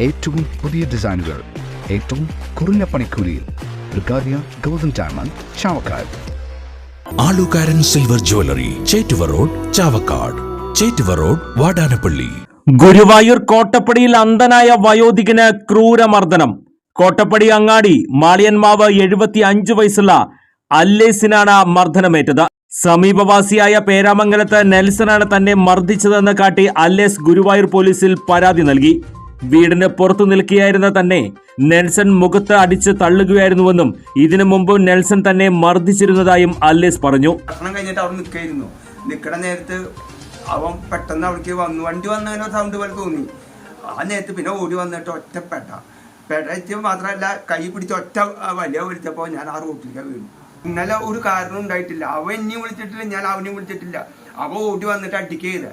ഏറ്റവും പുതിയ ഡിസൈനുകൾ ഏറ്റവും കുറഞ്ഞ പണിക്കൂലിയിൽ golden diamond Chavakkad. ആലുകാരൻ silver jewellery Chettuva road Chavakkad. Chettuva road Vadanappally. Guruvayur കോട്ടപ്പടിയിൽ അന്ധനായ വയോധികന് ക്രൂരമർദ്ദനം. കോട്ടപ്പടി അങ്ങാടി മാളിയന്മാവ് എഴുപത്തി അഞ്ചു വയസ്സുള്ള അല്ലേസിനാണ് മർദ്ദനമേറ്റത്. സമീപവാസിയായ പേരാമംഗലത്ത് നെൽസനാണ് തന്നെ മർദ്ദിച്ചതെന്ന് കാട്ടി അല്ലേസ് ഗുരുവായൂർ പോലീസിൽ പരാതി നൽകി. വീടിന് പുറത്തു നിൽക്കുകയായിരുന്ന തന്നെ നെൽസൺ മുഖത്ത് അടിച്ച് തള്ളുകയായിരുന്നുവെന്നും ഇതിനു മുമ്പ് നെൽസൺ തന്നെ മർദ്ദിച്ചിരുന്നതായും അല്ലേസ് പറഞ്ഞു. ഭക്ഷണം കഴിഞ്ഞിട്ട് അവിടെ നിൽക്കായിരുന്നു നിൽക്കണ നേരത്ത് അവൻ പെട്ടെന്ന് അവിടേക്ക് വന്നു. വണ്ടി വന്നതിനോ സൗണ്ട് പോലെ തോന്നി. ആ നേരത്ത് പിന്നെ ഓടി വന്നിട്ട് ഒറ്റപ്പെട്ട. പെട്ട പെടച്ച് മാത്രമല്ല കൈ പിടിച്ച് ഒറ്റ വലിയ വിളിച്ചപ്പോൾ ഞാൻ ആ റോട്ടിലേക്ക് വീണു. ഇന്നലെ ഒരു കാരണം ഉണ്ടായിട്ടില്ല. അവൻ എന്നെയും വിളിച്ചിട്ടില്ല ഞാൻ അവനെയും വിളിച്ചിട്ടില്ല. അവ ഓടി വന്നിട്ട് അടിക്കുക ചെയ്ത്.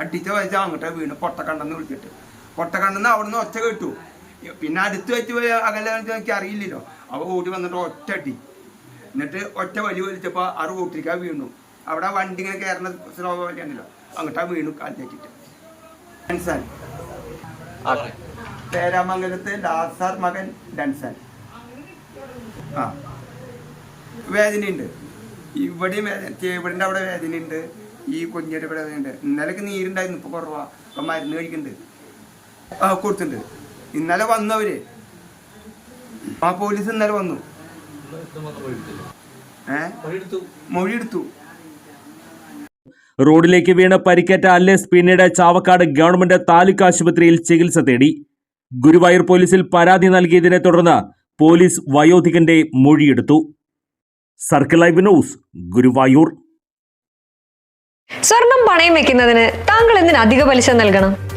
അടിച്ച വെച്ചാൽ അങ്ങോട്ട് വീണ് പൊട്ടക്കണ്ടെന്ന് വിളിച്ചിട്ട്. പൊട്ടക്കണ്ടെന്ന് അവിടെ നിന്ന് ഒറ്റ കേട്ടു പിന്നെ അടുത്ത് വെച്ച് പോയി അകലെ എനിക്ക് അറിയില്ലല്ലോ. അവ ഓടി വന്നിട്ട് ഒറ്റ അടി. എന്നിട്ട് ഒറ്റ വലി വലിച്ചപ്പോൾ ആ റോട്ടിലേക്ക് വീണു. അവിടെ വണ്ടി ഇങ്ങനെ കയറുന്ന സ്ലോ വലിയാണല്ലോ അങ്ങോട്ടാ വീണു കാലിലേക്കിട്ട് ഡൻസൻ. പേരാമംഗലത്ത് ലാസാർ മകൻ ഡൻസൻ. ആ. വേദനയുണ്ട്. ഇവിടെയും വേദന. ചേവിടിന്റെ അവിടെ വേദനയുണ്ട്. ഈ കുഞ്ഞിന്റെ ഇവിടെ വേദനയുണ്ട്. ഇന്നലെ നീരുണ്ടായിരുന്നു. ഇപ്പോൾ കുറവാ. ഇപ്പം മരുന്ന് കഴിക്കുന്നുണ്ട് ആ കൊടുത്തിട്ടുണ്ട്. ഇന്നലെ വന്നവര്. ആ പോലീസ് ഇന്നലെ വന്നു. ഏ? മൊഴിയെടുത്തു. റോഡിലേക്ക് വീണ് പരിക്കേറ്റ അല്ലേസ് പിന്നീട് ചാവക്കാട് ഗവൺമെന്റ് താലൂക്ക് ആശുപത്രിയിൽ ചികിത്സ തേടി. ഗുരുവായൂർ പോലീസിൽ പരാതി നൽകിയതിനെ തുടർന്ന് പോലീസ് വയോധികന്റെ മൊഴിയെടുത്തു. Circle live news Guruvayur. സ്വർണം പണയം വെക്കുന്നതിന് താങ്കൾ എന്തിന് അധിക പലിശ നൽകണം?